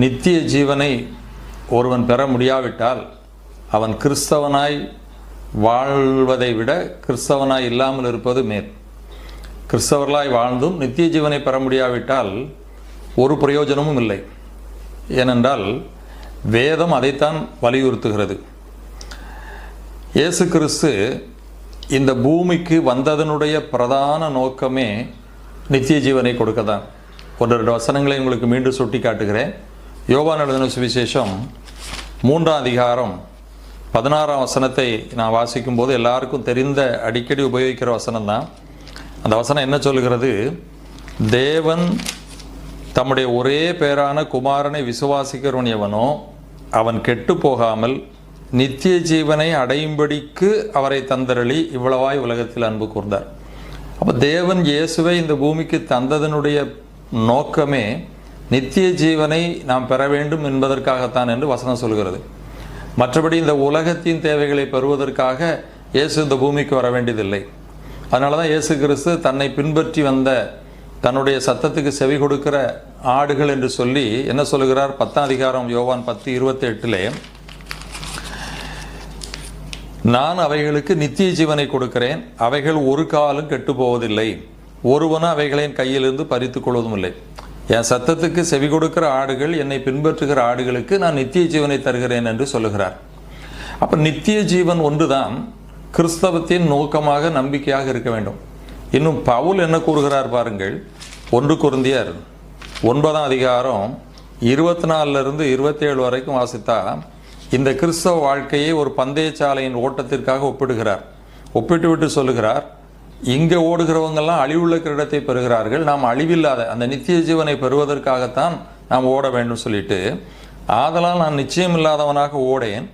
நித்திய ஜீவனை ஒருவன் பெற முடியாவிட்டால் அவன் கிறிஸ்தவனாய் வாழ்வதை விட கிறிஸ்தவனாய் இல்லாமல் இருப்பது மேல். கிறிஸ்தவர்களாய் வாழ்ந்தும் நித்திய ஜீவனை பெற முடியாவிட்டால் ஒரு பிரயோஜனமும் இல்லை. ஏனென்றால் வேதம் அதைத்தான் வலியுறுத்துகிறது. இயேசு கிறிஸ்து இந்த பூமிக்கு வந்ததனுடைய பிரதான நோக்கமே நித்திய ஜீவனை கொடுக்க தான் ஒரு ரெண்டு வசனங்களை உங்களுக்கு மீண்டும் சுட்டி காட்டுகிறேன் யோவான் எழுதின சுவிசேஷம் மூன்றாம் அதிகாரம் பதினாறாம் வசனத்தை நான் வாசிக்கும்போது எல்லாருக்கும் தெரிந்த அடிக்கடி உபயோகிக்கிற வசனம் தான் அந்த வசனம் என்ன சொல்லுகிறது? தேவன் தம்முடைய ஒரே பேரான குமாரனை விசுவாசிக்கிறவன் எவனோ அவன் கெட்டு போகாமல் நித்திய ஜீவனை அடையும்படிக்கு அவரை தந்தரளி இவ்வளவாய் உலகத்தில் அன்பு கூர்ந்தார். அப்போ தேவன் இயேசுவை இந்த பூமிக்கு தந்ததனுடைய நோக்கமே நித்திய ஜீவனை நாம் பெற வேண்டும் என்பதற்காகத்தான் என்று வசனம் சொல்கிறது. மற்றபடி இந்த உலகத்தின் தேவைகளை பெறுவதற்காக இயேசு இந்த பூமிக்கு வர வேண்டியதில்லை. அதனால தான் இயேசு கிறிஸ்து தன்னை பின்பற்றி வந்த தன்னுடைய சத்தத்துக்கு செவி கொடுக்கிற ஆடுகள் என்று சொல்லி என்ன சொல்லுகிறார்? பத்தாம் அதிகாரம் யோவான் பத்து இருபத்தி எட்டிலே நான் அவைகளுக்கு நித்திய ஜீவனை கொடுக்கிறேன். அவைகள் ஒரு காலம் கெட்டு போவதில்லை. ஒருவனும் அவைகளின் கையிலிருந்து பறித்து கொள்வதும் இல்லை என் சத்தத்துக்கு செவி கொடுக்கிற ஆடுகள் என்னை பின்பற்றுகிற ஆடுகளுக்கு நான் நித்திய ஜீவனை தருகிறேன் என்று சொல்லுகிறார். அப்போ நித்திய ஜீவன் ஒன்றுதான் கிறிஸ்தவத்தின் நோக்கமாக நம்பிக்கையாக இருக்க வேண்டும். இன்னும் பவுல் என்ன கூறுகிறார் பாருங்கள் ஒன்று குருந்தியர் ஒன்பதாம் அதிகாரம் இருபத்தி நாலுலேருந்து இருந்து வரைக்கும் வாசித்தா இந்த கிறிஸ்தவ வாழ்க்கையை ஒரு பந்தயச்சாலையின் ஓட்டத்திற்காக ஒப்பிடுகிறார். ஒப்பிட்டு விட்டு சொல்லுகிறார் இங்கே ஓடுகிறவங்கெல்லாம் அழிவுள்ள கிரீடத்தை பெறுகிறார்கள். நாம் அழிவில்லாத அந்த நித்திய ஜீவனை பெறுவதற்காகத்தான் நாம் ஓட வேண்டும் சொல்லிட்டு ஆதலால் நான் நிச்சயம் இல்லாதவனாக ஓடேன்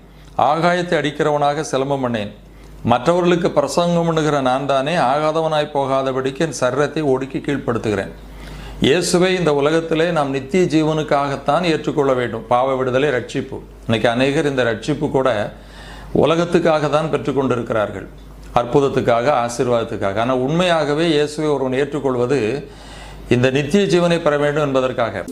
ஆகாயத்தை அடிக்கிறவனாக சிலம்பம் பண்ணேன். மற்றவர்களுக்கு பிரசங்கம் பண்ணுகிற நான் தானே ஆகாதவனாய் போகாதபடிக்கு என் சரீரத்தை ஒடுக்கி கீழ்ப்படுத்துகிறேன். இயேசுவை இந்த உலகத்திலே நாம் நித்திய ஜீவனுக்காகத்தான் ஏற்றுக்கொள்ள வேண்டும். பாவ விடுதலை ரட்சிப்பு. இன்னைக்கு அநேகர் இந்த ரட்சிப்பு கூட உலகத்துக்காக தான் பெற்றுக்கொண்டிருக்கிறார்கள். அற்புதத்துக்காக ஆசீர்வாதத்துக்காக. ஆனால் உண்மையாகவே இயேசுவை ஒருவன் ஏற்றுக்கொள்வது இந்த நித்திய ஜீவனை பெற வேண்டும் என்பதற்காக.